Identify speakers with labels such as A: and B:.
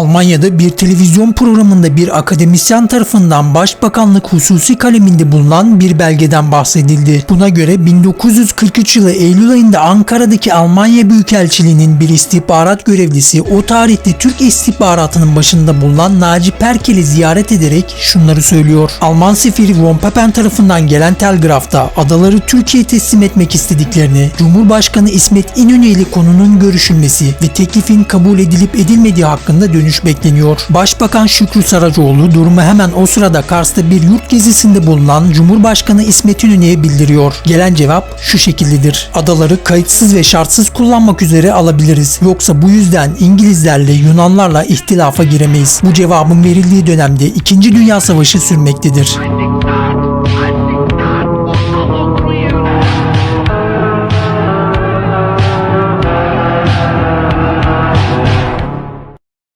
A: Almanya'da bir televizyon programında bir akademisyen tarafından Başbakanlık hususi kaleminde bulunan bir belgeden bahsedildi. Buna göre 1943 yılı Eylül ayında Ankara'daki Almanya Büyükelçiliği'nin bir istihbarat görevlisi o tarihte Türk istihbaratının başında bulunan Naci Perkel'i ziyaret ederek şunları söylüyor. Alman sefiri von Papen tarafından gelen telgrafta adaları Türkiye'ye teslim etmek istediklerini, Cumhurbaşkanı İsmet İnönü ile konunun görüşülmesi ve teklifin kabul edilip edilmediği hakkında dönüş bekleniyor. Başbakan Şükrü Saracoğlu durumu hemen o sırada Kars'ta bir yurt gezisinde bulunan Cumhurbaşkanı İsmet İnönü'ye bildiriyor. Gelen cevap şu şekildedir. Adaları kayıtsız ve şartsız kullanmak üzere alabiliriz. Yoksa bu yüzden İngilizlerle Yunanlarla ihtilafa giremeyiz. Bu cevabın verildiği dönemde 2. Dünya Savaşı sürmektedir.